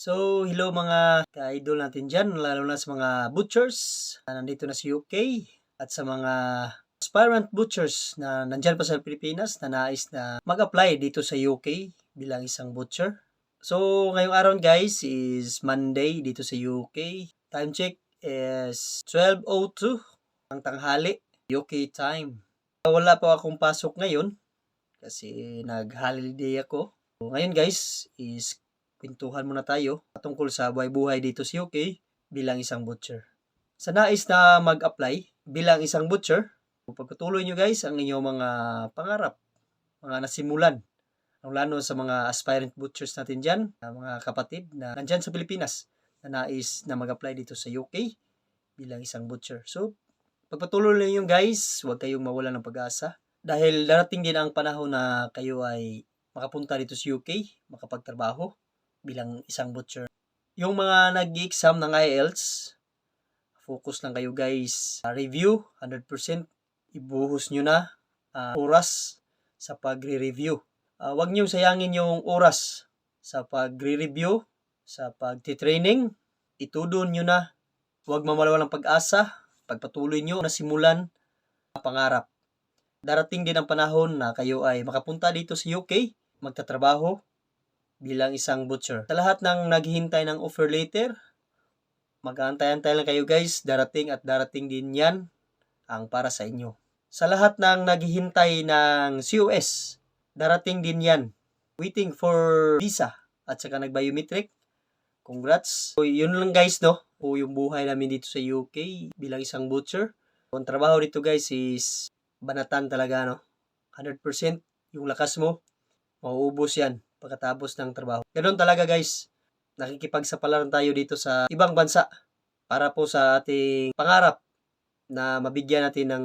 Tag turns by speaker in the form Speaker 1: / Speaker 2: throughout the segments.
Speaker 1: So, hello mga ka-idol natin dyan, lalo na sa mga butchers na nandito na sa UK at sa mga aspirant butchers na nandyan pa sa Pilipinas na nais na mag-apply dito sa UK bilang isang butcher. So, ngayong araw guys is Monday dito sa UK. Time check is 12.02 ang tanghali, UK time. Wala pa akong pasok ngayon kasi nag-holiday ako. So, ngayon guys is pintuhan muna tayo tungkol sa buhay-buhay dito sa UK bilang isang butcher. Sa nais na mag-apply bilang isang butcher, pagpatuloy nyo guys ang inyong mga pangarap, mga nasimulan. Ang lalo sa mga aspirant butchers natin dyan, mga kapatid na nandyan sa Pilipinas na nais na mag-apply dito sa UK bilang isang butcher. So, pagpatuloy lang guys, huwag kayong mawala ng pag-asa. Dahil darating din ang panahon na kayo ay makapunta dito sa UK, makapagtrabaho bilang isang butcher. Yung mga nag-exam ng IELTS, focus lang kayo guys. Uh, review, 100%. Ibuhos nyo na uh, oras sa pagre-review. Uh, huwag nyo sayangin yung oras sa pagre-review, sa pagtitraining. Itudon nyo na. Huwag mamalawa ng pag-asa. Pagpatuloy nyo na simulan ang pangarap. Darating din ang panahon na kayo ay makapunta dito sa UK, magtatrabaho, bilang isang butcher. Sa lahat ng naghihintay ng offer letter, mag-aantay-antay lang kayo guys. Darating at darating din yan ang para sa inyo. Sa lahat ng naghihintay ng COS, darating din yan. Waiting for visa at saka nag-biometric. Congrats. So, yun lang guys, no? O yung buhay namin dito sa UK bilang isang butcher. Ang trabaho dito guys is banatan talaga, no? 100% yung lakas mo, mauubos yan pagkatapos ng trabaho. Ganun talaga guys. Nakikipagsapalaran tayo dito sa ibang bansa para po sa ating pangarap na mabigyan natin ng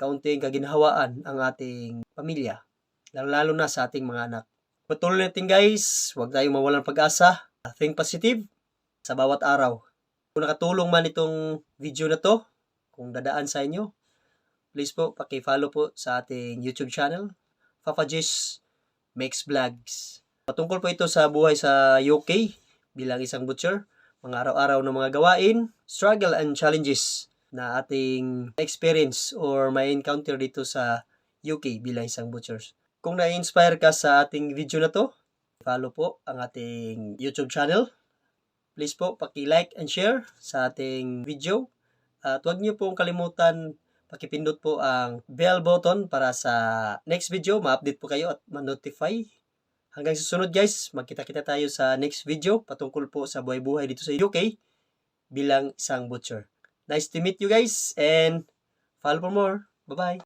Speaker 1: kaunting kaginhawaan ang ating pamilya. Lalo-lalo na sa ating mga anak. Patuloy natin guys, huwag tayong mawalan pag-asa. Think positive sa bawat araw. Kung nakatulong man itong video na to, kung dadaan sa inyo, please po, paki-follow po sa ating YouTube channel, Papa Jis Makes Vlogs. Patungkol po ito sa buhay sa UK bilang isang butcher, mga araw-araw na mga gawain, struggle and challenges na ating experience or may encounter dito sa UK bilang isang butcher. Kung na-inspire ka sa ating video na to, follow po ang ating YouTube channel. Please po, paki-like and share sa ating video. At huwag niyo pong kalimutan pakipindot po ang bell button para sa next video, ma-update po kayo at ma-notify. Hanggang susunod guys, magkita-kita tayo sa next video patungkol po sa buhay-buhay dito sa UK bilang isang butcher. Nice to meet you guys and follow for more. Bye-bye!